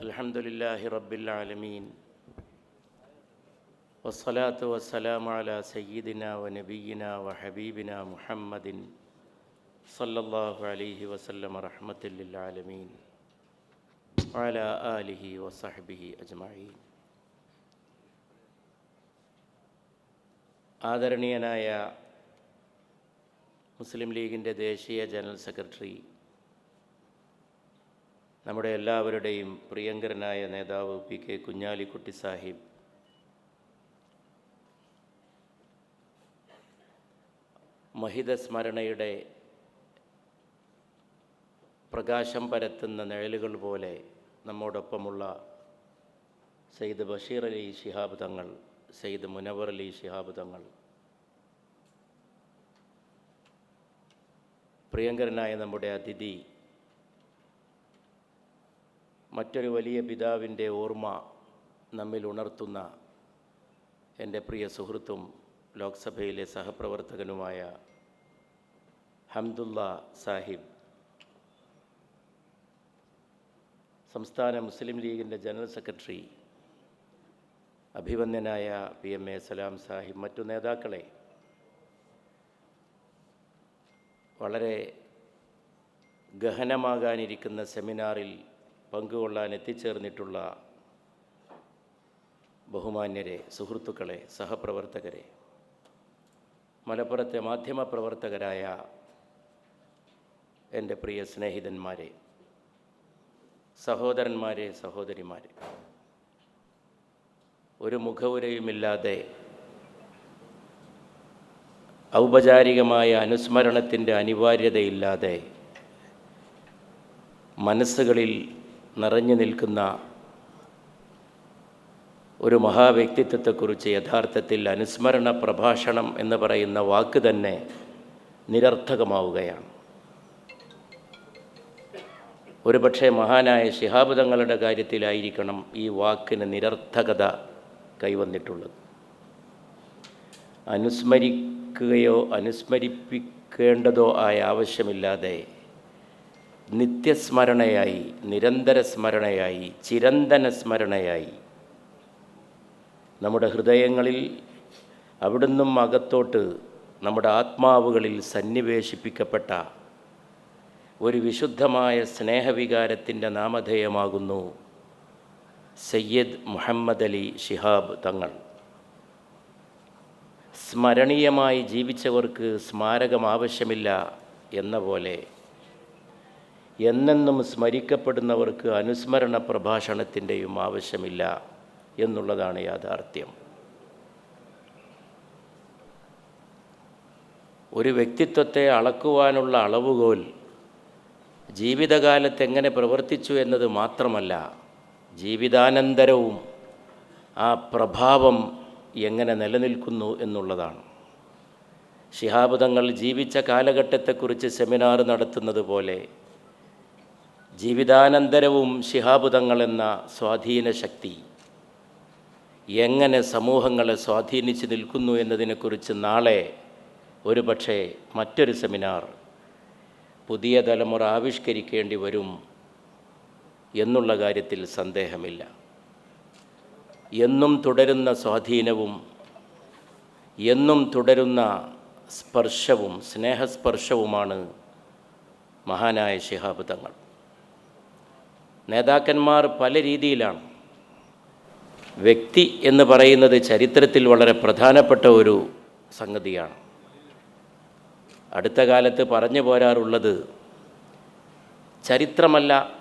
الحمد لله رب العالمين والصلاة والسلام على سيدنا ونبينا وحبيبنا محمد صلى الله عليه وسلم رحمة للعالمين وعلى آله وصحبه أجمعين ആദരണീയനായ മുസ്ലിം ലീഗിൻ്റെ ദേശീയ ജനറൽ സെക്രട്ടറി നമ്മുടെ എല്ലാവരുടെയും പ്രിയങ്കരനായ നേതാവ് പി കെ കുഞ്ഞാലിക്കുട്ടി സാഹിബ്. മഹിത സ്മരണയുടെ പ്രകാശം പരത്തുന്ന നിഴലുകൾ പോലെ നമ്മോടൊപ്പമുള്ള സെയ്ദ് ബഷീർ അലി ശിഹാബ് തങ്ങൾ സെയ്ദ് മുനവർ അലി ശിഹാബ് തങ്ങൾ. പ്രിയങ്കരനായ നമ്മുടെ അതിഥി മറ്റൊരു വലിയ പിതാവിന്റെ ഓർമ്മ നമ്മിൽ ഉണർത്തുന്ന എന്റെ പ്രിയ സുഹൃത്തും ലോക്സഭയിലെ സഹപ്രവർത്തകനുമായ ഹംദുല്ല സാഹിബ്. സംസ്ഥാന മുസ്ലിം ലീഗിന്റെ general secretary അഭിവന്ദനായ P M A Salam Sahib മറ്റു നേതാക്കളെ വളരെ ഗഹനമാകാനിരിക്കുന്ന സെമിനാറിൽ പങ്കുകൊള്ളാൻ എത്തിച്ചേർന്നിട്ടുള്ള ബഹുമാന്യരെ സുഹൃത്തുക്കളെ സഹപ്രവർത്തകരെ മലപ്പുറത്തെ മാധ്യമപ്രവർത്തകരായ എന്റെ പ്രിയ സ്നേഹിതന്മാരെ സഹോദരന്മാരെ സഹോദരിമാരെ ഒരു മുഖവുരയുമില്ലാതെ ഔപചാരികമായ അനുസ്മരണത്തിന്റെ അനിവാര്യതയില്ലാതെ മനസ്സുകളിൽ നിറഞ്ഞു നിൽക്കുന്ന ഒരു മഹാവ്യക്തിത്വത്തെക്കുറിച്ച് യഥാർത്ഥത്തിൽ അനുസ്മരണ പ്രഭാഷണം എന്ന് പറയുന്ന വാക്ക് തന്നെ നിരർത്ഥകമാവുകയാണ്. ഒരുപക്ഷെ മഹാനായ ശിഹാബുദങ്ങളുടെ കാര്യത്തിലായിരിക്കണം ഈ വാക്കിന് നിരർത്ഥകത കൈവന്നിട്ടുള്ളത്. അനുസ്മരിക്കുകയോ അനുസ്മരിപ്പിക്കേണ്ടതോ ആയ ആവശ്യമില്ലാതെ നിത്യസ്മരണയായി നിരന്തര സ്മരണയായി ചിരന്തന സ്മരണയായി. നമ്മുടെ ഹൃദയങ്ങളിൽ അവിടുന്നും അകത്തോട്ട് നമ്മുടെ ആത്മാവുകളിൽ സന്നിവേശിപ്പിക്കപ്പെട്ട ഒരു വിശുദ്ധമായ സ്നേഹവികാരത്തിന്റെ നാമധേയമാകുന്നു സയ്യദ് മുഹമ്മദ് അലി ഷിഹാബ് തങ്ങൾ. സ്മരണീയമായി ജീവിച്ചവർക്ക് സ്മാരകം ആവശ്യമില്ല എന്ന പോലെ എന്നെന്നും സ്മരിക്കപ്പെടുന്നവർക്ക് അനുസ്മരണ പ്രഭാഷണത്തിന്റെയും ആവശ്യമില്ല എന്നുള്ളതാണ് യാഥാർത്ഥ്യം. ഒരു വ്യക്തിത്വത്തെ അളക്കുവാനുള്ള അളവുകോൽ ജീവിതകാലത്ത് എങ്ങനെ പ്രവർത്തിച്ചു എന്നത് മാത്രമല്ല ജീവിതാനന്തരവും ആ പ്രഭാവം എങ്ങനെ നിലനിൽക്കുന്നു എന്നുള്ളതാണ്. ശിഹാബുദങ്ങൾ ജീവിച്ച കാലഘട്ടത്തെക്കുറിച്ച് സെമിനാർ നടത്തുന്നത് പോലെ ജീവിതാനന്തരവും ശിഹാബ് തങ്ങൾ എന്ന സ്വാധീന ശക്തി. എങ്ങനെ സമൂഹങ്ങളെ സ്വാധീനിച്ച് നിൽക്കുന്നു എന്നതിനെക്കുറിച്ച് നാളെ ഒരു പക്ഷേ മറ്റൊരു സെമിനാർ പുതിയ തലമുറ ആവിഷ്കരിക്കേണ്ടി വരും എന്നുള്ള കാര്യത്തിൽ സന്ദേഹമില്ല. എന്നും തുടരുന്ന സ്വാധീനവും എന്നും തുടരുന്ന സ്പർശവും സ്നേഹസ്പർശവുമാണ് മഹാനായ ശിഹാബ് തങ്ങൾ നേതാക്കന്മാർ പല രീതിയിലാണ്. വ്യക്തി എന്ന് പറയുന്നത് ചരിത്രത്തിൽ വളരെ പ്രധാനപ്പെട്ട ഒരു സംഗതിയാണ്. അടുത്ത കാലത്ത് പറഞ്ഞു പോരാറുള്ളത് ചരിത്രമല്ല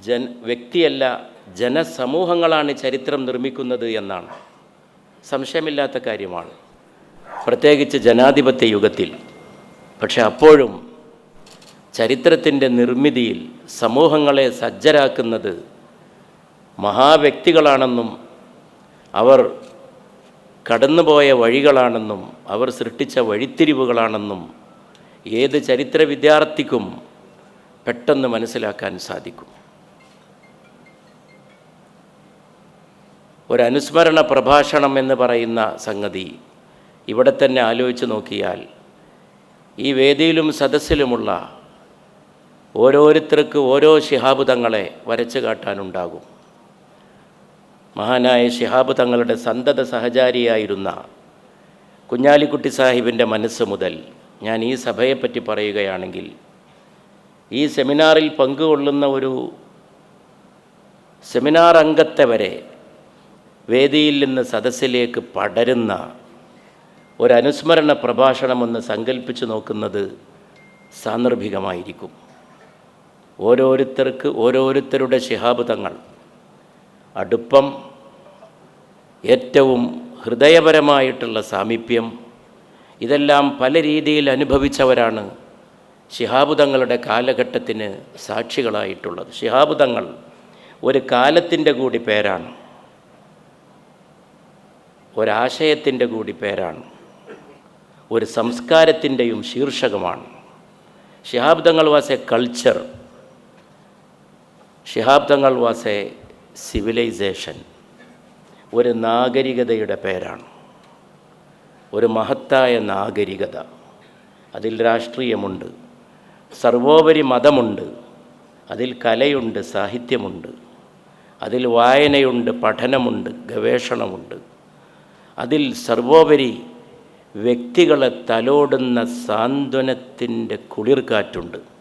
ജൻ വ്യക്തിയല്ല ജനസമൂഹങ്ങളാണ് ചരിത്രം നിർമ്മിക്കുന്നത് എന്നാണ്. സംശയമില്ലാത്ത കാര്യമാണ്. പ്രത്യേകിച്ച് ജനാധിപത്യ യുഗത്തിൽ. പക്ഷെ അപ്പോഴും ചരിത്രത്തിന്റെ നിർമ്മിതിയിൽ സമൂഹങ്ങളെ സജ്ജരാക്കുന്നത് മഹാവ്യക്തികളാണെന്നും അവർ കടന്നുപോയ വഴികളാണെന്നും അവർ സൃഷ്ടിച്ച വഴിത്തിരിവുകളാണെന്നും ഏത് ചരിത്ര വിദ്യാർത്ഥിക്കും പെട്ടെന്ന് മനസ്സിലാക്കാൻ സാധിക്കും. ഒരനുസ്മരണ പ്രഭാഷണം എന്ന് പറയുന്ന സംഗതി ഇവിടെ തന്നെ ആലോചിച്ച് നോക്കിയാൽ ഈ വേദിയിലും സദസ്സിലുമുള്ള ഓരോരുത്തർക്ക് ഓരോ ശിഹാബുതങ്ങളെ വരച്ചു കാട്ടാനുണ്ടാകും. മഹാനായ ശിഹാബ് തങ്ങളുടെ സന്തത സഹചാരിയായിരുന്ന കുഞ്ഞാലിക്കുട്ടി സാഹിബിന്റെ മനസ്സ് മുതൽ ഞാൻ ഈ സഭയെപ്പറ്റി പറയുകയാണെങ്കിൽ ഈ സെമിനാറിൽ പങ്കുകൊള്ളുന്ന ഒരു സെമിനാർ അംഗത്തെ വരെ വേദിയിൽ നിന്ന് സദസ്സിലേക്ക് പടരുന്ന ഒരനുസ്മരണ പ്രഭാഷണമെന്ന് സങ്കല്പിച്ചു നോക്കുന്നത് സാന്ദർഭികമായിരിക്കും. ഓരോരുത്തർക്ക് ഓരോരുത്തരുടെ ശിഹാബ് തങ്ങൾ അടുപ്പം ഏറ്റവും ഹൃദയപരമായിട്ടുള്ള സാമീപ്യം ഇതെല്ലാം പല രീതിയിൽ അനുഭവിച്ചവരാണ് ശിഹാബുദങ്ങളുടെ കാലഘട്ടത്തിന് സാക്ഷികളായിട്ടുള്ളത്. ശിഹാബുദങ്ങൾ ഒരു കാലത്തിന്റെ കൂടി പേരാണ്. ഒരാശയത്തിന്റെ കൂടി പേരാണ്. ഒരു സംസ്കാരത്തിന്റെയും ശീർഷകമാണ്. Shihab Thangal was a culture Shihab Thangal was a civilisation ഒരു നാഗരികതയുടെ പേരാണ്. ഒരു മഹത്തായ നാഗരികത. അതിൽ രാഷ്ട്രീയമുണ്ട്. സർവോപരി മതമുണ്ട്. അതിൽ കലയുണ്ട് സാഹിത്യമുണ്ട്. അതിൽ വായനയുണ്ട് പഠനമുണ്ട് ഗവേഷണമുണ്ട്. അതിൽ സർവോപരി വ്യക്തികളെ തലോടുന്ന സാന്ത്വനത്തിന്റെ കുളിർക്കാറ്റുണ്ട്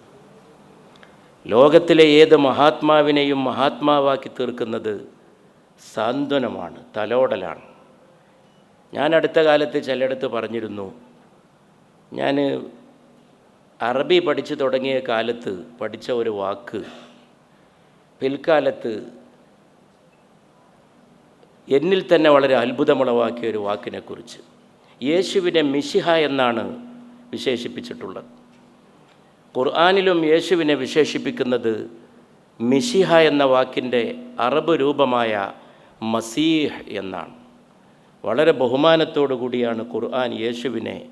ലോകത്തിലെ ഏത് മഹാത്മാവിനെയും മഹാത്മാവാക്കി തീർക്കുന്നത് സാന്ത്വനമാണ് തലോടലാണ്. ഞാൻ അടുത്ത കാലത്ത് ചിലയിടത്ത് പറഞ്ഞിരുന്നു ഞാൻ അറബി പഠിച്ചു തുടങ്ങിയ കാലത്ത് പഠിച്ച ഒരു വാക്ക് പിൽക്കാലത്ത് എന്നിൽ തന്നെ വളരെ അത്ഭുതമുളവാക്കിയ ഒരു വാക്കിനെക്കുറിച്ച്. യേശുവിനെ മിശിഹ എന്നാണ് വിശേഷിപ്പിച്ചിട്ടുള്ളത്. ഖുർആാനിലും യേശുവിനെ വിശേഷിപ്പിക്കുന്നത് മിഷിഹ എന്ന വാക്കിന്റെ അറബ് രൂപമായ മസീഹ് എന്നാണ്. വളരെ ബഹുമാനത്തോടു കൂടിയാണ് ഖുർആൻ യേശുവിനെ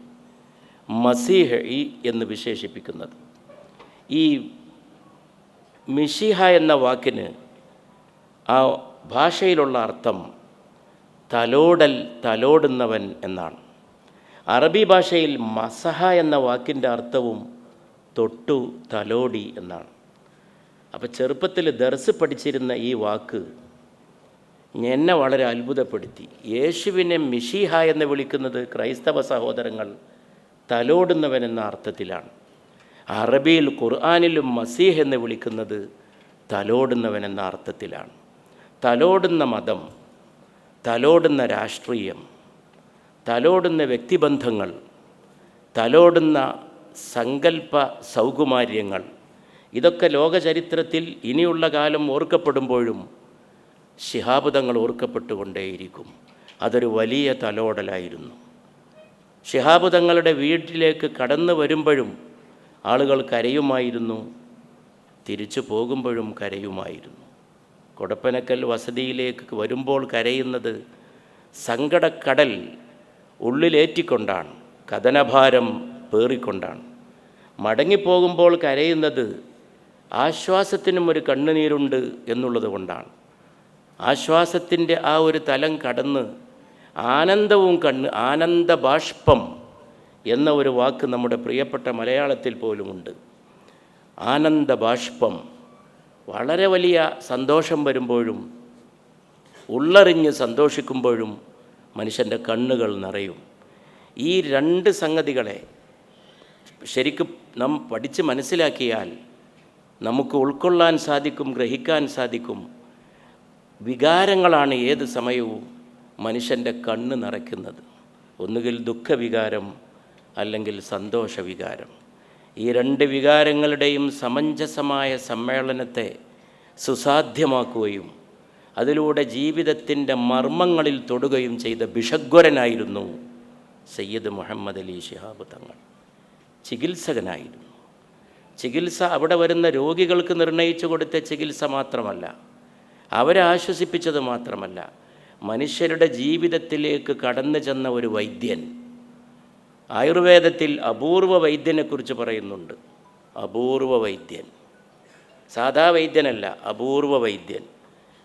മസീഹ് ഇ എന്ന് വിശേഷിപ്പിക്കുന്നത്. ഈ മിഷിഹ എന്ന വാക്കിന് ആ ഭാഷയിലുള്ള അർത്ഥം തലോടൽ തലോടുന്നവൻ എന്നാണ്. അറബി ഭാഷയിൽ മസഹ എന്ന വാക്കിന്റെ അർത്ഥവും തൊട്ടു തലോടി എന്നാണ്. അപ്പോൾ ചെറുപ്പത്തിൽ ദർസ് പഠിച്ചിരുന്ന ഈ വാക്ക് എന്നെ വളരെ അത്ഭുതപ്പെടുത്തി. യേശുവിനെ മിഷിഹ എന്ന് വിളിക്കുന്നത് ക്രൈസ്തവ സഹോദരങ്ങൾ തലോടുന്നവൻ എന്ന അർത്ഥത്തിലാണ്. അറബിയിൽ ഖുർആാനിലും മസീഹ് എന്ന് വിളിക്കുന്നത് തലോടുന്നവൻ എന്ന അർത്ഥത്തിലാണ്. തലോടുന്ന മതം തലോടുന്ന രാഷ്ട്രീയം തലോടുന്ന വ്യക്തിബന്ധങ്ങൾ തലോടുന്ന സങ്കല്പ സൗകുമാര്യങ്ങൾ. ഇതൊക്കെ ലോകചരിത്രത്തിൽ ഇനിയുള്ള കാലം ഓർക്കപ്പെടുമ്പോഴും ശിഹാബുദങ്ങൾ ഓർക്കപ്പെട്ടുകൊണ്ടേയിരിക്കും. അതൊരു വലിയ തലോടലായിരുന്നു. ശിഹാബുദങ്ങളുടെ വീട്ടിലേക്ക് കടന്നു വരുമ്പോഴും ആളുകൾ കരയുമായിരുന്നു. തിരിച്ചു പോകുമ്പോഴും കരയുമായിരുന്നു. കൊടപ്പനക്കൽ വസതിയിലേക്ക് വരുമ്പോൾ കരയുന്നത് സങ്കടക്കടൽ ഉള്ളിലേറ്റിക്കൊണ്ടാണ്. കഥനഭാരം പേറിക്കൊണ്ടാണ്. മടങ്ങിപ്പോകുമ്പോൾ കരയുന്നത് ആശ്വാസത്തിനും ഒരു കണ്ണുനീരുണ്ട് എന്നുള്ളത് കൊണ്ടാണ്. ആശ്വാസത്തിന്റെ ആ ഒരു തലം കടന്ന് ആനന്ദവും കണ്ണ് ആനന്ദബാഷ്പം എന്ന ഒരു വാക്ക് നമ്മുടെ പ്രിയപ്പെട്ട മലയാളത്തിൽ പോലുമുണ്ട്. ആനന്ദബാഷ്പം. വളരെ വലിയ സന്തോഷം വരുമ്പോഴും ഉള്ളറിഞ്ഞ് സന്തോഷിക്കുമ്പോഴും മനുഷ്യന്റെ കണ്ണുകൾ നിറയും. ഈ രണ്ട് സംഗതികളെ ശരിക്കും നാം പഠിച്ച് മനസ്സിലാക്കിയാൽ നമുക്ക് ഉൾക്കൊള്ളാൻ സാധിക്കും ഗ്രഹിക്കാൻ സാധിക്കും. വികാരങ്ങളാണ് ഏത് സമയവും മനുഷ്യന്റെ കണ്ണ് നിറയ്ക്കുന്നത്. ഒന്നുകിൽ ദുഃഖവികാരം അല്ലെങ്കിൽ സന്തോഷവികാരം. ഈ രണ്ട് വികാരങ്ങളുടെയും സമഞ്ജസമായ സമ്മേളനത്തെ സുസാധ്യമാക്കുകയും അതിലൂടെ ജീവിതത്തിന്റെ മർമ്മങ്ങളിൽ തൊടുകയും ചെയ്ത ബിഷഗ്വരനായിരുന്നു സയ്യിദ് മുഹമ്മദ് അലി ശിഹാബ് തങ്ങൾ. ചികിത്സകനായിരുന്നു. ചികിത്സ അവിടെ വരുന്ന രോഗികൾക്ക് നിർണയിച്ചു കൊടുത്ത ചികിത്സ മാത്രമല്ല അവരെ ആശ്വസിപ്പിച്ചത് മാത്രമല്ല മനുഷ്യരുടെ ജീവിതത്തിലേക്ക് കടന്നു ചെന്ന ഒരു വൈദ്യൻ. ആയുർവേദത്തിൽ അപൂർവ വൈദ്യനെക്കുറിച്ച് പറയുന്നുണ്ട്. അപൂർവ വൈദ്യൻ. സാധാ വൈദ്യനല്ല അപൂർവ വൈദ്യൻ.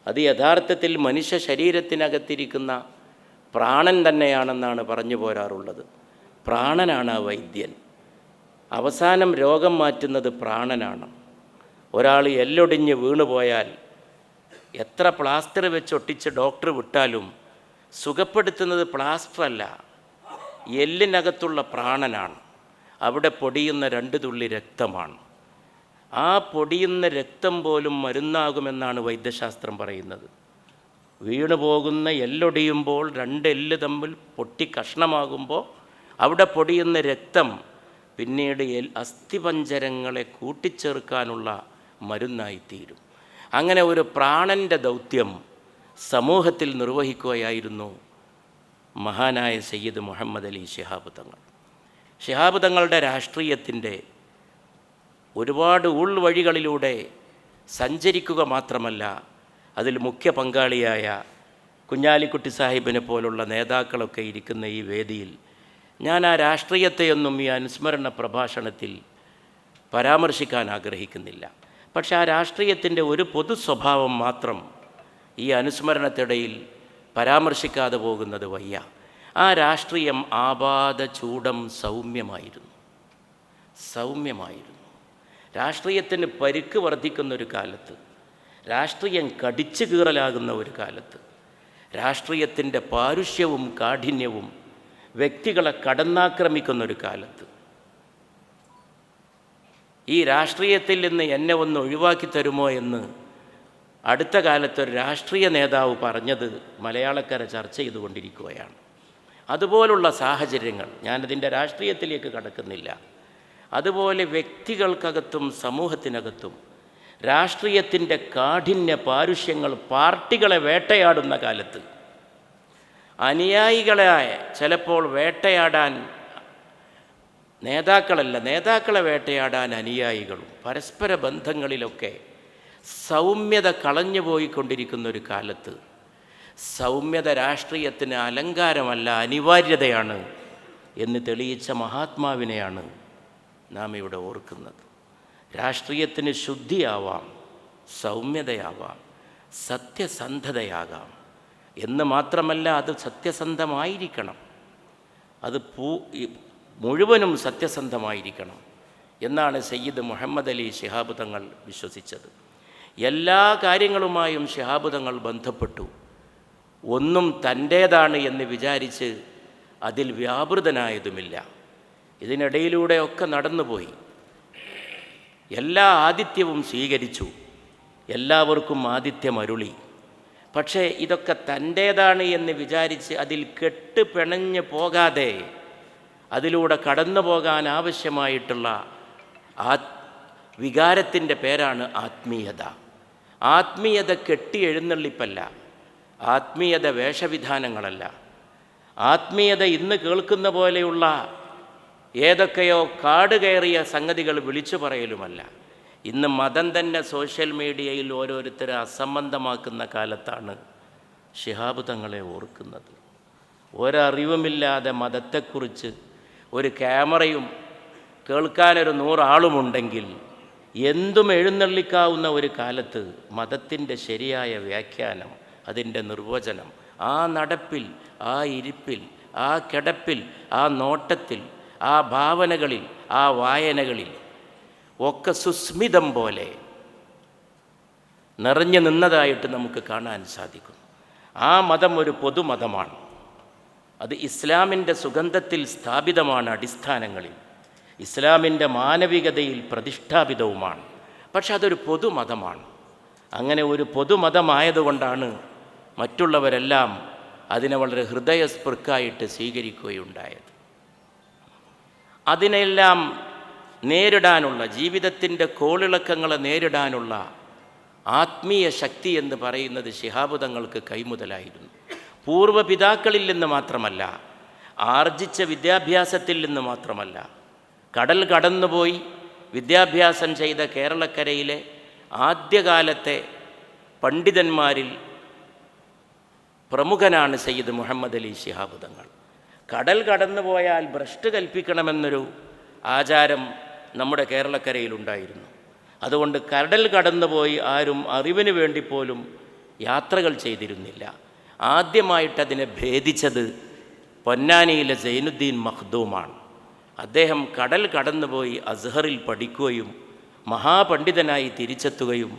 അത് യഥാർത്ഥത്തിൽ മനുഷ്യ ശരീരത്തിനകത്തിരിക്കുന്ന പ്രാണൻ തന്നെയാണെന്നാണ് പറഞ്ഞു പോരാറുള്ളത്. പ്രാണനാണ് ആ വൈദ്യൻ. അവസാനം രോഗം മാറ്റുന്നത് പ്രാണനാണ്. ഒരാൾ എല്ലൊടിഞ്ഞ് വീണുപോയാൽ എത്ര പ്ലാസ്റ്റർ വെച്ച് ഒട്ടിച്ച് ഡോക്ടർ വിട്ടാലും സുഖപ്പെടുത്തുന്നത് പ്ലാസ്റ്റർ അല്ല എല്ലിനകത്തുള്ള പ്രാണനാണ്. അവിടെ പൊടിയുന്ന രണ്ട് തുള്ളി രക്തമാണ്. ആ പൊടിയുന്ന രക്തം പോലും മരുന്നാകുമെന്നാണ് വൈദ്യശാസ്ത്രം പറയുന്നത്. വീണു പോകുന്ന എല്ലൊടിയുമ്പോൾ രണ്ട് എല്ല് തമ്മിൽ പൊട്ടി കഷ്ണമാകുമ്പോൾ അവിടെ പൊടിയുന്ന രക്തം പിന്നീട് എൽ അസ്ഥിപഞ്ചരങ്ങളെ കൂട്ടിച്ചേർക്കാനുള്ള മരുന്നായിത്തീരും. അങ്ങനെ ഒരു പ്രാണന്റെ ദൗത്യം സമൂഹത്തിൽ നിർവഹിക്കുകയായിരുന്നു മഹാനായ സയ്യിദ് മുഹമ്മദ് അലി ശിഹാബ് തങ്ങൾ. ശിഹാബ് തങ്ങളുടെ രാഷ്ട്രീയത്തിന്റെ ഒരുപാട് ഉൾവഴികളിലൂടെ സഞ്ചരിക്കുക മാത്രമല്ല അതിൽ മുഖ്യ പങ്കാളിയായ കുഞ്ഞാലിക്കുട്ടി സാഹിബിനെ പോലുള്ള നേതാക്കളൊക്കെ ഇരിക്കുന്ന ഈ വേദിയിൽ ഞാൻ ആ രാഷ്ട്രീയത്തെയൊന്നും ഈ അനുസ്മരണ പ്രഭാഷണത്തിൽ പരാമർശിക്കാൻ ആഗ്രഹിക്കുന്നില്ല. പക്ഷെ ആ രാഷ്ട്രീയത്തിന്റെ ഒരു പൊതു സ്വഭാവം മാത്രം ഈ അനുസ്മരണത്തിടയിൽ പരാമർശിക്കാതെ പോകുന്നത് വയ്യ. ആ രാഷ്ട്രീയം ആപാത ചൂടം സൗമ്യമായിരുന്നു. സൗമ്യമായിരുന്നു. രാഷ്ട്രീയത്തിന് പരിക്ക് വർദ്ധിക്കുന്ന ഒരു കാലത്ത് രാഷ്ട്രീയം കടിച്ചു കീറലാകുന്ന ഒരു കാലത്ത് രാഷ്ട്രീയത്തിന്റെ പാരുഷ്യവും കാഠിന്യവും വ്യക്തികളെ കടന്നാക്രമിക്കുന്ന ഒരു കാലത്ത്. ഈ രാഷ്ട്രീയത്തിൽ നിന്ന് എന്നെ ഒന്ന് ഒഴിവാക്കി തരുമോ എന്ന് അടുത്ത കാലത്ത് ഒരു രാഷ്ട്രീയ നേതാവ് പറഞ്ഞത് മലയാളക്കാരെ ചർച്ച ചെയ്തുകൊണ്ടിരിക്കുകയാണ്. അതുപോലുള്ള സാഹചര്യങ്ങൾ ഞാനതിന്റെ രാഷ്ട്രീയത്തിലേക്ക് കടക്കുന്നില്ല. അതുപോലെ വ്യക്തികൾക്കകത്തും സമൂഹത്തിനകത്തും രാഷ്ട്രീയത്തിന്റെ കാഠിന്യ പാരുഷ്യങ്ങൾ പാർട്ടികളെ വേട്ടയാടുന്ന കാലത്ത് അനുയായികളെ ചിലപ്പോൾ വേട്ടയാടാൻ നേതാക്കളല്ല നേതാക്കളെ വേട്ടയാടാൻ അനുയായികളും. പരസ്പര ബന്ധങ്ങളിലൊക്കെ സൗമ്യത കളഞ്ഞു പോയിക്കൊണ്ടിരിക്കുന്ന ഒരു കാലത്ത് സൗമ്യത രാഷ്ട്രീയത്തിന് അലങ്കാരമല്ല അനിവാര്യതയാണ് എന്ന് തെളിയിച്ച മഹാത്മാവിനെയാണ് നാം ഇവിടെ ഓർക്കുന്നത്. രാഷ്ട്രീയത്തിന് ശുദ്ധിയാവാം സൗമ്യതയാവാം സത്യസന്ധതയാകാം. എന്ന് മാത്രമല്ല അത് സത്യസന്ധമായിരിക്കണം. അത് പൂ മുഴുവനും സത്യസന്ധമായിരിക്കണം എന്നാണ് സയ്യിദ് മുഹമ്മദ് അലി ശിഹാബ് തങ്ങൾ വിശ്വസിച്ചത്. എല്ലാ കാര്യങ്ങളുമായും ശിഹാബ് തങ്ങൾ ബന്ധപ്പെട്ടു. ഒന്നും തന്റേതാണ് എന്ന് വിചാരിച്ച് അതിൽ വ്യാപൃതനായതുമില്ല. ഇതിനിടയിലൂടെയൊക്കെ നടന്നുപോയി. എല്ലാ ആദിത്യവും സ്വീകരിച്ചു. എല്ലാവർക്കും ആദിത്യം അരുളി പക്ഷേ ഇതൊക്കെ തന്റേതാണ് എന്ന് വിചാരിച്ച് അതിൽ കെട്ട് പിണഞ്ഞ് പോകാതെ അതിലൂടെ കടന്നു പോകാൻ ആവശ്യമായിട്ടുള്ള ആ വികാരത്തിന്റെ പേരാണ് ആത്മീയത. ആത്മീയത കെട്ടി എഴുന്നള്ളിപ്പല്ല. ആത്മീയത വേഷവിധാനങ്ങളല്ല. ആത്മീയത ഇന്ന് കേൾക്കുന്ന പോലെയുള്ള ഏതൊക്കെയോ കാട് കയറിയ സംഗതികൾ വിളിച്ചു പറയലുമല്ല. ഇന്ന് മതം തന്നെ സോഷ്യൽ മീഡിയയിൽ ഓരോരുത്തരെ അസംബന്ധമാക്കുന്ന കാലത്താണ് ശിഹാബ് തങ്ങളെ ഓർക്കുന്നത്. ഒരറിവുമില്ലാതെ മതത്തെക്കുറിച്ച് ഒരു ക്യാമറയും കേൾക്കാനൊരു നൂറാളുമുണ്ടെങ്കിൽ എന്തും എഴുന്നള്ളിക്കാവുന്ന ഒരു കാലത്ത് മതത്തിന്റെ ശരിയായ വ്യാഖ്യാനം അതിന്റെ നിർവചനം ആ നടപ്പിൽ ആ ഇരിപ്പിൽ ആ കിടപ്പിൽ ആ നോട്ടത്തിൽ ആ ഭാവനകളിൽ ആ വായനകളിൽ ഒക്കെ സുസ്മിതം പോലെ നിറഞ്ഞു നിന്നതായിട്ട് നമുക്ക് കാണാൻ സാധിക്കും. ആ മതം ഒരു പൊതുമതമാണ്. അത് ഇസ്ലാമിന്റെ സുഗന്ധത്തിൽ സ്ഥാപിതമാണ് അടിസ്ഥാനങ്ങളിൽ. ഇസ്ലാമിന്റെ മാനവികതയിൽ പ്രതിഷ്ഠാപിതവുമാണ്. പക്ഷെ അതൊരു പൊതുമതമാണ്. അങ്ങനെ ഒരു പൊതുമതമായതുകൊണ്ടാണ് മറ്റുള്ളവരെല്ലാം അതിനെ വളരെ ഹൃദയസ്പൃക്കായിട്ട് സ്വീകരിക്കുകയുണ്ടായത്. അതിനെല്ലാം നേരിടാനുള്ള ജീവിതത്തിന്റെ കോളിളക്കങ്ങളെ നേരിടാനുള്ള ആത്മീയ ശക്തി എന്ന് പറയുന്നത് ശിഹാബുദങ്ങൾക്ക് കൈമുതലായിരുന്നു. പൂർവ പൂർവപിതാക്കളിൽ നിന്ന് മാത്രമല്ല ആർജിച്ച വിദ്യാഭ്യാസത്തിൽ നിന്ന് മാത്രമല്ല കടൽ കടന്നുപോയി വിദ്യാഭ്യാസം ചെയ്ത കേരളക്കരയിലെ ആദ്യകാലത്തെ പണ്ഡിതന്മാരിൽ പ്രമുഖനാണ് സയ്യിദ് മുഹമ്മദ് അലി ശിഹാബുദങ്ങൾ കടൽ കടന്നുപോയാൽ ഭ്രഷ്ട് കൽപ്പിക്കണമെന്നൊരു ആചാരം നമ്മുടെ കേരളക്കരയിലുണ്ടായിരുന്നു. അതുകൊണ്ട് കടൽ കടന്നുപോയി ആരും അറിവിന് വേണ്ടി പോലും യാത്രകൾ ചെയ്തിരുന്നില്ല. ആദ്യമായിട്ട് അതിനെ ഭേദിച്ചത് പൊന്നാനിയിലെ സൈനുദ്ദീൻ മഖ്ദൂമാണ്. അദ്ദേഹം കടൽ കടന്നുപോയി അസ്ഹറിൽ പഠിക്കുകയും മഹാപണ്ഡിതനായി തിരിച്ചെത്തുകയും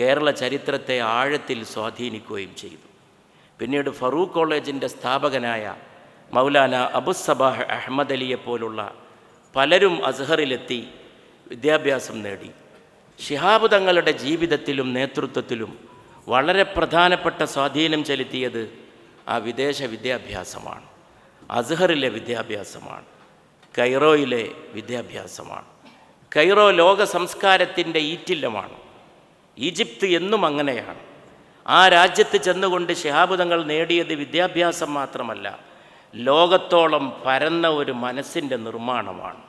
കേരള ചരിത്രത്തെ ആഴത്തിൽ സ്വാധീനിക്കുകയും ചെയ്തു. പിന്നീട് ഫറൂഖ് കോളേജിന്റെ സ്ഥാപകനായ മൗലാന അബുസബാഹ് അഹമ്മദ് അലിയെ പോലുള്ള പലരും അസ്ഹറിലെത്തി വിദ്യാഭ്യാസം നേടി. ഷിഹാബ് തങ്ങളുടെ ജീവിതത്തിലും നേതൃത്വത്തിലും വളരെ പ്രധാനപ്പെട്ട സ്വാധീനം ചെലുത്തിയത് ആ വിദേശ വിദ്യാഭ്യാസമാണ്. അസ്ഹറിലെ വിദ്യാഭ്യാസമാണ്. കൈറോയിലെ വിദ്യാഭ്യാസമാണ്. കൈറോ ലോക സംസ്കാരത്തിന്റെ ഈറ്റില്ലമാണ്. ഈജിപ്ത് എന്നും അങ്ങനെയാണ്. ആ രാജ്യത്ത് ചെന്നുകൊണ്ട് ശിഹാബ് തങ്ങൾ നേടിയത് വിദ്യാഭ്യാസം മാത്രമല്ല ലോകത്തോളം പരന്ന ഒരു മനസ്സിന്റെ നിർമ്മാണമാണ്.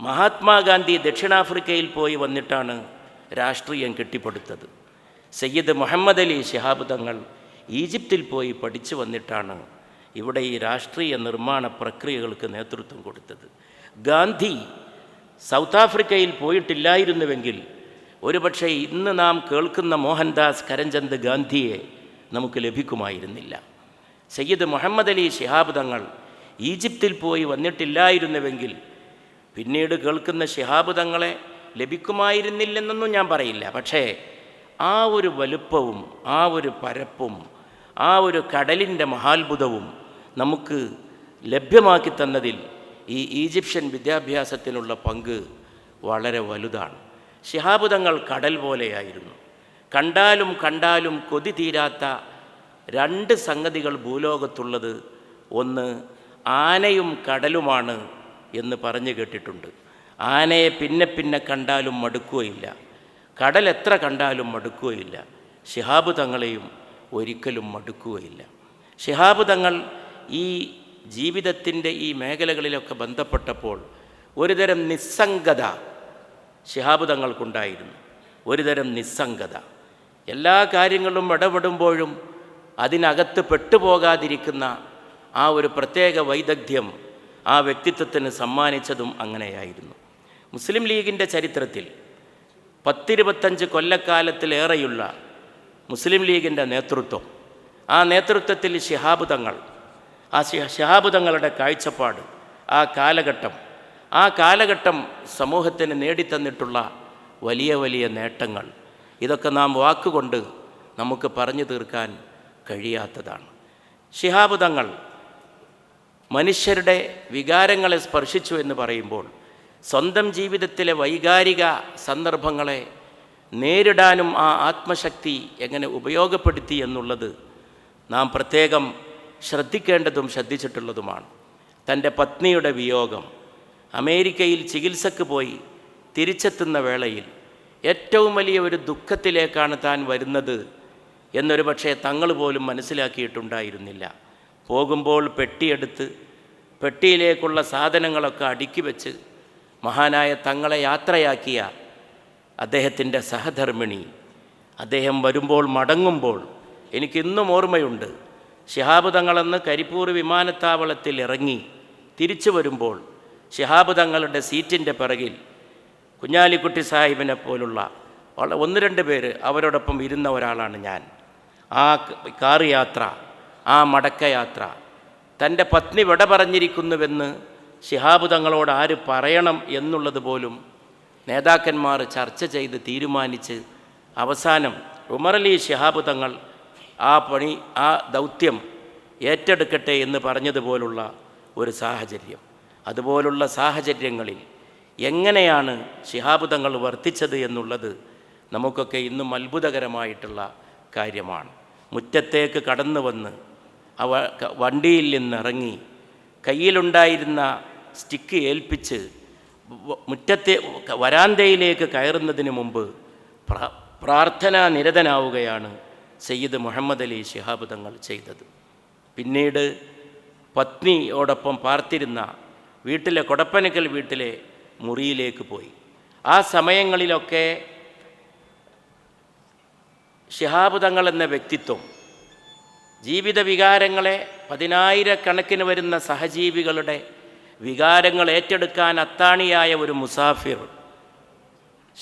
മഹാത്മാഗാന്ധി ദക്ഷിണാഫ്രിക്കയിൽ പോയി വന്നിട്ടാണ് രാഷ്ട്രീയം കെട്ടിപ്പടുത്തത്. സയ്യിദ് മുഹമ്മദ് അലി ശിഹാബ് തങ്ങൾ ഈജിപ്തിൽ പോയി പഠിച്ചു വന്നിട്ടാണ് ഇവിടെ ഈ രാഷ്ട്രീയ നിർമ്മാണ പ്രക്രിയകൾക്ക് നേതൃത്വം കൊടുത്തത്. ഗാന്ധി സൗത്ത് ആഫ്രിക്കയിൽ പോയിട്ടില്ലായിരുന്നുവെങ്കിൽ ഒരുപക്ഷെ ഇന്ന് നാം കേൾക്കുന്ന മോഹൻദാസ് കരംചന്ദ് ഗാന്ധിയെ നമുക്ക് ലഭിക്കുമായിരുന്നില്ല. സയ്യിദ് മുഹമ്മദ് അലി ശിഹാബ് തങ്ങൾ ഈജിപ്തിൽ പോയി വന്നിട്ടില്ലായിരുന്നുവെങ്കിൽ പിന്നീട് കേൾക്കുന്ന ശിഹാബ് തങ്ങളെ ലഭിക്കുമായിരുന്നില്ലെന്നൊന്നും ഞാൻ പറയില്ല. പക്ഷേ ആ ഒരു വലുപ്പവും ആ ഒരു പരപ്പും ആ ഒരു കടലിന്റെ മഹാത്ഭുതവും നമുക്ക് ലഭ്യമാക്കി തന്നതിൽ ഈ ഈജിപ്ഷ്യൻ വിദ്യാഭ്യാസത്തിനുള്ള പങ്ക് വളരെ വലുതാണ്. ശിഹാബ് തങ്ങൾ കടൽ പോലെയായിരുന്നു. കണ്ടാലും കണ്ടാലും കൊതി തീരാത്ത രണ്ട് സംഗതികൾ ഭൂലോകത്തുള്ളത്. ഒന്ന് ആനയും കടലുമാണ് എന്ന് പറഞ്ഞു കേട്ടിട്ടുണ്ട്. ആനയെ പിന്നെ പിന്നെ കണ്ടാലും മടുക്കുകയില്ല. കടൽ എത്ര കണ്ടാലും മടുക്കുകയില്ല. ഷിഹാബ് തങ്ങളെയും ഒരിക്കലും മടുക്കുകയില്ല. ഷിഹാബ് തങ്ങൾ ഈ ജീവിതത്തിന്റെ ഈ മേഖലകളിലൊക്കെ ബന്ധപ്പെട്ടപ്പോൾ ഒരുതരം നിസ്സംഗത ഷിഹാബ് തങ്ങൾക്കുണ്ടായിരുന്നു. ഒരുതരം നിസ്സംഗത. എല്ലാ കാര്യങ്ങളും ഇടപെടുമ്പോഴും അതിനകത്ത് പെട്ടുപോകാതിരിക്കുന്ന ആ ഒരു പ്രത്യേക വൈദഗ്ധ്യം ആ വ്യക്തിത്വത്തിന് സമ്മാനിച്ചതും അങ്ങനെയായിരുന്നു. മുസ്ലിം ലീഗിന്റെ ചരിത്രത്തിൽ പത്തിരുപത്തഞ്ച് കൊല്ലക്കാലത്തിലേറെയുള്ള മുസ്ലിം ലീഗിന്റെ നേതൃത്വം ആ നേതൃത്വത്തിൽ ശിഹാബ് തങ്ങൾ ആ ശിഹാബ് തങ്ങളുടെ കാഴ്ചപ്പാട് ആ കാലഘട്ടം ആ കാലഘട്ടം സമൂഹത്തിന് നേടിത്തന്നിട്ടുള്ള വലിയ വലിയ നേട്ടങ്ങൾ. ഇതൊക്കെ നാം വാക്കുകൊണ്ട് നമുക്ക് പറഞ്ഞു തീർക്കാൻ കഴിയാത്തതാണ്. ശിഹാബ് തങ്ങൾ മനുഷ്യരുടെ വികാരങ്ങളെ സ്പർശിച്ചു എന്ന് പറയുമ്പോൾ സ്വന്തം ജീവിതത്തിലെ വൈകാരിക സന്ദർഭങ്ങളെ നേരിടാനും ആ ആത്മശക്തി എങ്ങനെ ഉപയോഗപ്പെടുത്തി എന്നുള്ളത് നാം പ്രത്യേകം ശ്രദ്ധിക്കേണ്ടതും ശ്രദ്ധിച്ചിട്ടുള്ളതുമാണ്. തന്റെ പത്നിയുടെ വിയോഗം അമേരിക്കയിൽ ചികിത്സക്ക് പോയി തിരിച്ചെത്തുന്ന വേളയിൽ ഏറ്റവും വലിയ ഒരു ദുഃഖത്തിലേക്കാണ് താൻ വരുന്നത് എന്നൊരു പക്ഷേ തങ്ങൾ പോലും മനസ്സിലാക്കിയിട്ടുണ്ടായിരുന്നില്ല. പോകുമ്പോൾ പെട്ടിയെടുത്ത് പെട്ടിയിലേക്കുള്ള സാധനങ്ങളൊക്കെ അടുക്കി വെച്ച് മഹാനായ തങ്ങളെ യാത്രയാക്കിയ അദ്ദേഹത്തിന്റെ സഹധർമ്മിണി. അദ്ദേഹം വരുമ്പോൾ മടങ്ങുമ്പോൾ എനിക്കിന്നും ഓർമ്മയുണ്ട്. ശിഹാബ് തങ്ങളെന്ന് കരിപ്പൂർ വിമാനത്താവളത്തിൽ ഇറങ്ങി തിരിച്ചു വരുമ്പോൾ ശിഹാബ് തങ്ങളുടെ സീറ്റിന്റെ പിറകിൽ കുഞ്ഞാലിക്കുട്ടി സാഹിബിനെ പോലുള്ള ഒന്ന് രണ്ട് പേര് അവരോടൊപ്പം ഇരുന്ന ഒരാളാണ് ഞാൻ. ആ കാർ യാത്ര ആ മടക്കയാത്ര. തന്റെ പത്നി വിട പറഞ്ഞിരിക്കുന്നുവെന്ന് ശിഹാബ് തങ്ങളോട് ആര് പറയണം എന്നുള്ളത് പോലും നേതാക്കന്മാർ ചർച്ച ചെയ്ത് തീരുമാനിച്ച് അവസാനം ഉമറലി ശിഹാബ് തങ്ങൾ ആ പണി ആ ദൗത്യം ഏറ്റെടുക്കട്ടെ എന്ന് പറഞ്ഞതുപോലുള്ള ഒരു സാഹചര്യം. അതുപോലുള്ള സാഹചര്യങ്ങളിൽ എങ്ങനെയാണ് ശിഹാബ് തങ്ങൾ വർത്തിച്ചത് എന്നുള്ളത് നമുക്കൊക്കെ ഇന്നും അത്ഭുതകരമായിട്ടുള്ള കാര്യമാണ്. മുറ്റത്തേക്ക് കടന്നു വന്ന് അവ വണ്ടിയിൽ നിന്നിറങ്ങി കയ്യിലുണ്ടായിരുന്ന സ്റ്റിക്ക് ഏൽപ്പിച്ച് മുറ്റത്തെ വരാന്തയിലേക്ക് കയറുന്നതിന് മുമ്പ് പ്ര- പ്രാർത്ഥനാ നിരതനാവുകയാണ് സയ്യിദ് മുഹമ്മദ് അലി ശിഹാബ് തങ്ങൾ ചെയ്തത്. പിന്നീട് പത്നിയോടൊപ്പം പാർത്തിരുന്ന വീട്ടിലെ കൊടപ്പനക്കൽ വീട്ടിലെ മുറിയിലേക്ക് പോയി. ആ സമയങ്ങളിലൊക്കെ ശിഹാബ് തങ്ങൾ എന്ന വ്യക്തിത്വം. ജീവിത വികാരങ്ങളെ പതിനായിരക്കണക്കിന് വരുന്ന സഹജീവികളുടെ വികാരങ്ങൾ ഏറ്റെടുക്കാൻ അത്താണിയായ ഒരു മുസാഫിർ.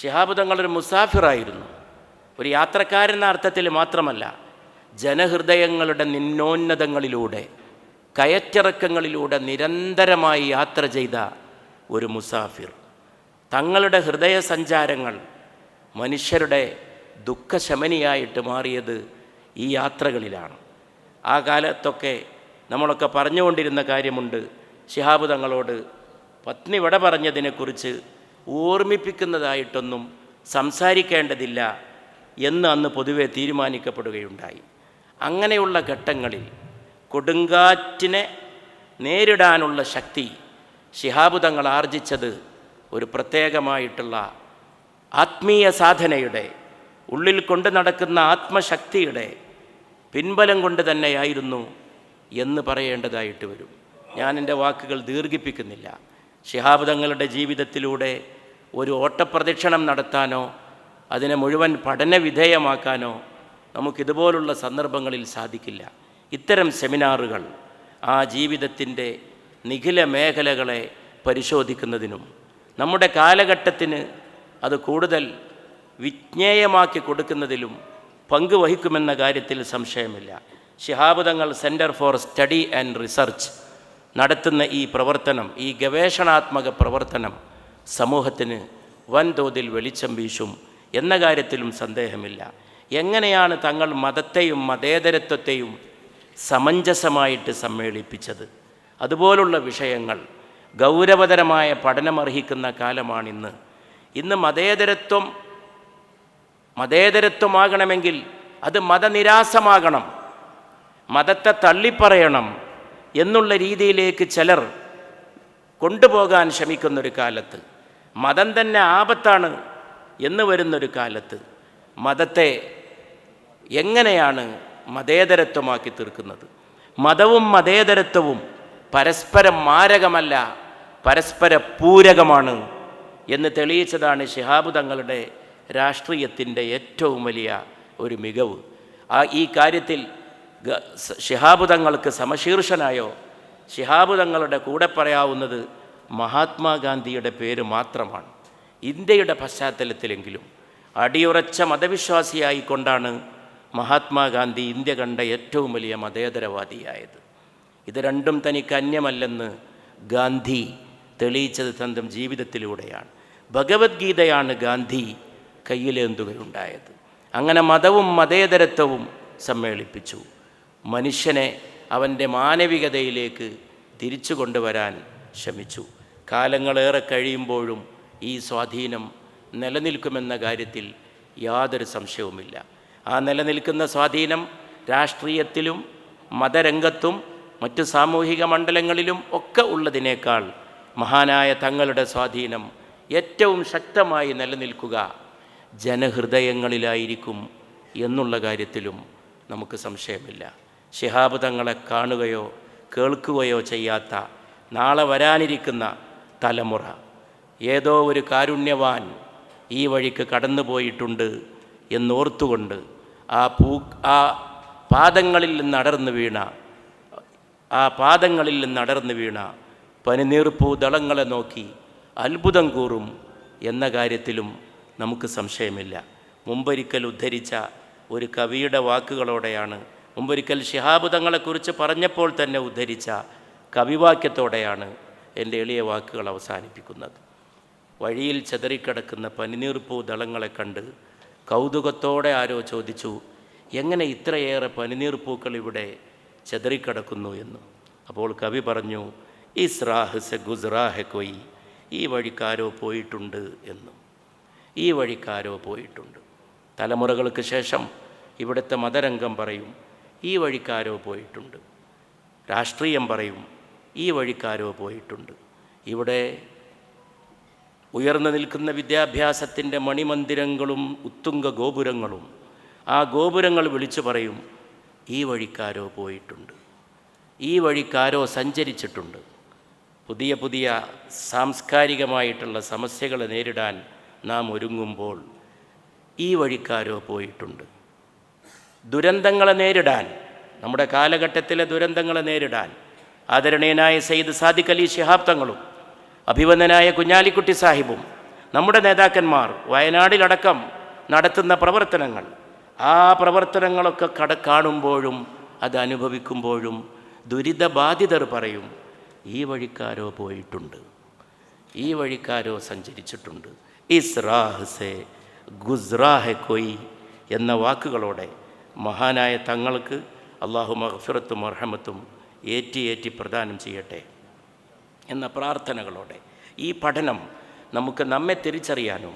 ശിഹാബ് ഒരു മുസാഫിറായിരുന്നു. ഒരു യാത്രക്കാരെന്ന അർത്ഥത്തിൽ മാത്രമല്ല ജനഹൃദയങ്ങളുടെ നിന്നോന്നതങ്ങളിലൂടെ കയറ്റിറക്കങ്ങളിലൂടെ നിരന്തരമായി യാത്ര ചെയ്ത ഒരു മുസാഫിർ. തങ്ങളുടെ ഹൃദയ സഞ്ചാരങ്ങൾ മനുഷ്യരുടെ ദുഃഖശമനിയായിട്ട് മാറിയത് ഈ യാത്രകളിലാണ്. ആ കാലത്തൊക്കെ നമ്മളൊക്കെ പറഞ്ഞുകൊണ്ടിരുന്ന കാര്യമുണ്ട്. ശിഹാബ് തങ്ങളോട് പത്നി വിട പറഞ്ഞതിനെക്കുറിച്ച് ഓർമ്മിപ്പിക്കുന്നതായിട്ടൊന്നും സംസാരിക്കേണ്ടതില്ല എന്ന് അന്ന് പൊതുവെ തീരുമാനിക്കപ്പെടുകയുണ്ടായി. അങ്ങനെയുള്ള ഘട്ടങ്ങളിൽ കൊടുങ്കാറ്റിനെ നേരിടാനുള്ള ശക്തി ശിഹാബ് തങ്ങൾ ആർജിച്ചത് ഒരു പ്രത്യേകമായിട്ടുള്ള ആത്മീയ സാധനയുടെ ഉള്ളിൽ കൊണ്ട് നടക്കുന്ന ആത്മശക്തിയുടെ പിൻബലം കൊണ്ട് തന്നെയായിരുന്നു എന്ന് പറയേണ്ടതായിട്ട് വരും. ഞാൻ എന്റെ വാക്കുകൾ ദീർഘിപ്പിക്കുന്നില്ല. ശിഹാബ് തങ്ങളുടെ ജീവിതത്തിലൂടെ ഒരു ഓട്ടപ്രദക്ഷിണം നടത്താനോ അതിനെ മുഴുവൻ പഠനവിധേയമാക്കാനോ നമുക്കിതുപോലുള്ള സന്ദർഭങ്ങളിൽ സാധിക്കില്ല. ഇത്തരം സെമിനാറുകൾ ആ ജീവിതത്തിന്റെ നിഖില മേഖലകളെ പരിശോധിക്കുന്നതിനും നമ്മുടെ കാലഘട്ടത്തിന് അത് കൂടുതൽ വിജ്ഞേയമാക്കി കൊടുക്കുന്നതിലും പങ്കുവഹിക്കുമെന്ന കാര്യത്തിൽ സംശയമില്ല. Shihab Thangal centre for study and research നടത്തുന്ന ഈ പ്രവർത്തനം ഈ ഗവേഷണാത്മക പ്രവർത്തനം സമൂഹത്തിന് വൻതോതിൽ വെളിച്ചം വീശും എന്ന കാര്യത്തിലും സന്ദേഹമില്ല. എങ്ങനെയാണ് തങ്ങൾ മതത്തെയും മതേതരത്വത്തെയും സമഞ്ജസമായിട്ട് സമ്മേളിപ്പിച്ചത്? അതുപോലുള്ള വിഷയങ്ങൾ ഗൗരവതരമായ പഠനമർഹിക്കുന്ന കാലമാണിന്ന്. ഇന്ന് മതേതരത്വം മതേതരത്വമാകണമെങ്കിൽ അത് മതനിരാസമാകണം. മതത്തെ തള്ളിപ്പറയണം എന്നുള്ള രീതിയിലേക്ക് ചിലർ കൊണ്ടുപോകാൻ ശ്രമിക്കുന്നൊരു കാലത്ത്. മതം തന്നെ ആപത്താണ് എന്ന് വരുന്നൊരു കാലത്ത്. മതത്തെ എങ്ങനെയാണ് മതേതരത്വമാക്കി തീർക്കുന്നത്? മതവും മതേതരത്വവും പരസ്പരം മാരകമല്ല പരസ്പര പൂരകമാണ് എന്ന് തെളിയിച്ചതാണ് ശിഹാബ് തങ്ങളുടെ രാഷ്ട്രീയത്തിന്റെ ഏറ്റവും വലിയ ഒരു മികവ്. ആ ഈ കാര്യത്തിൽ ശിഹാബുദങ്ങൾക്ക് സമശീർഷനായോ? ശിഹാബ് തങ്ങളുടെ കൂടെ പറയാവുന്നത് മഹാത്മാഗാന്ധിയുടെ പേര് മാത്രമാണ്. ഇന്ത്യയുടെ പശ്ചാത്തലത്തിലെങ്കിലും അടിയുറച്ച മതവിശ്വാസിയായിക്കൊണ്ടാണ് മഹാത്മാഗാന്ധി ഇന്ത്യ കണ്ട ഏറ്റവും വലിയ മതേതരവാദിയായത്. ഇത് രണ്ടും തനിക്ക് അന്യമല്ലെന്ന് ഗാന്ധി തെളിയിച്ചത് സ്വന്തം ജീവിതത്തിലൂടെയാണ്. ഭഗവത്ഗീതയാണ് ഗാന്ധി കയ്യിലേന്തുകയുണ്ടായത് അങ്ങനെ മതവും മതേതരത്വവും സമ്മേളിപ്പിച്ചു. മനുഷ്യനെ അവന്റെ മാനവികതയിലേക്ക് തിരിച്ചു കൊണ്ടുവരാൻ ശ്രമിച്ചു. കാലങ്ങളേറെ കഴിയുമ്പോഴും ഈ സ്വാധീനം നിലനിൽക്കുമെന്ന കാര്യത്തിൽ യാതൊരു സംശയവുമില്ല. ആ നിലനിൽക്കുന്ന സ്വാധീനം രാഷ്ട്രീയത്തിലും മതരംഗത്തും മറ്റു സാമൂഹിക മണ്ഡലങ്ങളിലും ഒക്കെ ഉള്ളതിനേക്കാൾ മഹാനായ തങ്ങളുടെ സ്വാധീനം ഏറ്റവും ശക്തമായി നിലനിൽക്കുക ജനഹൃദയങ്ങളിലായിരിക്കും എന്നുള്ള കാര്യത്തിലും നമുക്ക് സംശയമില്ല. ശിഹാബ് തങ്ങളെ കാണുകയോ കേൾക്കുകയോ ചെയ്യാത്ത നാളെ വരാനിരിക്കുന്ന തലമുറ. ഏതോ ഒരു കാരുണ്യവാൻ ഈ വഴിക്ക് കടന്നു പോയിട്ടുണ്ട് എന്നോർത്തുകൊണ്ട് ആ പൂ ആ പാദങ്ങളിൽ നിന്ന് അടർന്നു വീണ ആ പാദങ്ങളിൽ നിന്ന് അടർന്നു വീണ പനിനീർപ്പൂ ദളങ്ങളെ നോക്കി അത്ഭുതം കൂറും എന്ന കാര്യത്തിലും നമുക്ക് സംശയമില്ല. മുമ്പൊരിക്കൽ ഉദ്ധരിച്ച ഒരു കവിയുടെ വാക്കുകളോടെയാണ് മുമ്പൊരിക്കൽ ശിഹാബ് തങ്ങളെക്കുറിച്ച് പറഞ്ഞപ്പോൾ തന്നെ ഉദ്ധരിച്ച കവിവാക്യത്തോടെയാണ് എന്റെ എളിയ വാക്കുകൾ അവസാനിപ്പിക്കുന്നത്. വഴിയിൽ ചെതറിക്കിടക്കുന്ന പനിനീർപ്പൂ ദളങ്ങളെ കണ്ട് കൗതുകത്തോടെ ആരോ ചോദിച്ചു എങ്ങനെ ഇത്രയേറെ പനിനീർപ്പൂക്കൾ ഇവിടെ ചെതറിക്കിടക്കുന്നു എന്ന്? അപ്പോൾ കവി പറഞ്ഞു ഇസ്രാഹ് സെ ഗുസ്രാഹെ കൊയ് ഈ വഴിക്കാരോ പോയിട്ടുണ്ട് എന്നും. ഈ വഴിക്കാരോ പോയിട്ടുണ്ട്. തലമുറകൾക്ക് ശേഷം ഇവിടുത്തെ മതരംഗം പറയും ഈ വഴിക്കാരോ പോയിട്ടുണ്ട്. രാഷ്ട്രീയം പറയും ഈ വഴിക്കാരോ പോയിട്ടുണ്ട്. ഇവിടെ ഉയർന്നു നിൽക്കുന്ന വിദ്യാഭ്യാസത്തിന്റെ മണിമന്ദിരങ്ങളും ഉത്തുംഗ ഗോപുരങ്ങളും ആ ഗോപുരങ്ങൾ വിളിച്ചു പറയും ഈ വഴിക്കാരോ പോയിട്ടുണ്ട്. ഈ വഴിക്കാരോ സഞ്ചരിച്ചിട്ടുണ്ട്. പുതിയ പുതിയ സാംസ്കാരികമായിട്ടുള്ള സമസ്യകളെ നേരിടാൻ നാം ഒരുങ്ങുമ്പോൾ ഈ വഴിക്കാരോ പോയിട്ടുണ്ട്. ദുരന്തങ്ങളെ നേരിടാൻ നമ്മുടെ കാലഘട്ടത്തിലെ ദുരന്തങ്ങളെ നേരിടാൻ ആദരണീയനായ സയ്യിദ് സാദിഖ് അലി ശിഹാബ് തങ്ങളും അഭിവന്ദനായ കുഞ്ഞാലിക്കുട്ടി സാഹിബും നമ്മുടെ നേതാക്കന്മാർ വയനാടിലടക്കം നടത്തുന്ന പ്രവർത്തനങ്ങൾ ആ പ്രവർത്തനങ്ങളൊക്കെ കട കാണുമ്പോഴും അത് അനുഭവിക്കുമ്പോഴും ദുരിതബാധിതർ പറയും ഈ വഴിക്കാരോ പോയിട്ടുണ്ട്. ഈ വഴിക്കാരോ സഞ്ചരിച്ചിട്ടുണ്ട്. ഇസ്രാഹ് സെ ഗുസ്റാ ഹെ കൊയ് എന്ന വാക്കുകളോടെ മഹാനായ തങ്ങൾക്ക് അള്ളാഹു മഹഫിറത്തും അർഹമത്തും ഏറ്റി ഏറ്റി പ്രദാനം ചെയ്യട്ടെ എന്ന പ്രാർത്ഥനകളോടെ ഈ പഠനം നമുക്ക് നമ്മെ തിരിച്ചറിയാനും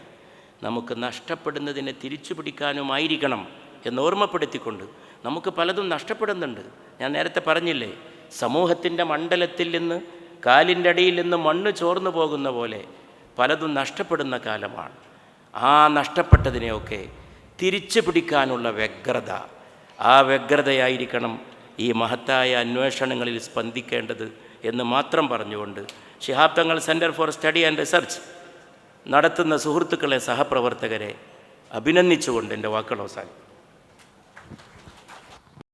നമുക്ക് നഷ്ടപ്പെടുന്നതിനെ തിരിച്ചു പിടിക്കാനുമായിരിക്കണം എന്ന് ഓർമ്മപ്പെടുത്തിക്കൊണ്ട് നമുക്ക് പലതും നഷ്ടപ്പെടുന്നുണ്ട്. ഞാൻ നേരത്തെ പറഞ്ഞില്ലേ സമൂഹത്തിന്റെ മണ്ഡലത്തിൽ നിന്ന് കാലിന്റെ അടിയിൽ നിന്ന് മണ്ണ് ചോർന്നു പോകുന്ന പോലെ പലതും നഷ്ടപ്പെടുന്ന കാലമാണ്. ആ നഷ്ടപ്പെട്ടതിനെയൊക്കെ തിരിച്ചു പിടിക്കാനുള്ള വ്യഗ്രത. ആ വ്യഗ്രതയായിരിക്കണം ഈ മഹത്തായ അന്വേഷണങ്ങളിൽ സ്പന്ദിക്കേണ്ടത് എന്ന് മാത്രം പറഞ്ഞുകൊണ്ട് Shihab Thangal centre for study and research നടത്തുന്ന സുഹൃത്തുക്കളെ സഹപ്രവർത്തകരെ അഭിനന്ദിച്ചുകൊണ്ട് എന്റെ വാക്കുകൾ അവസാനിക്കും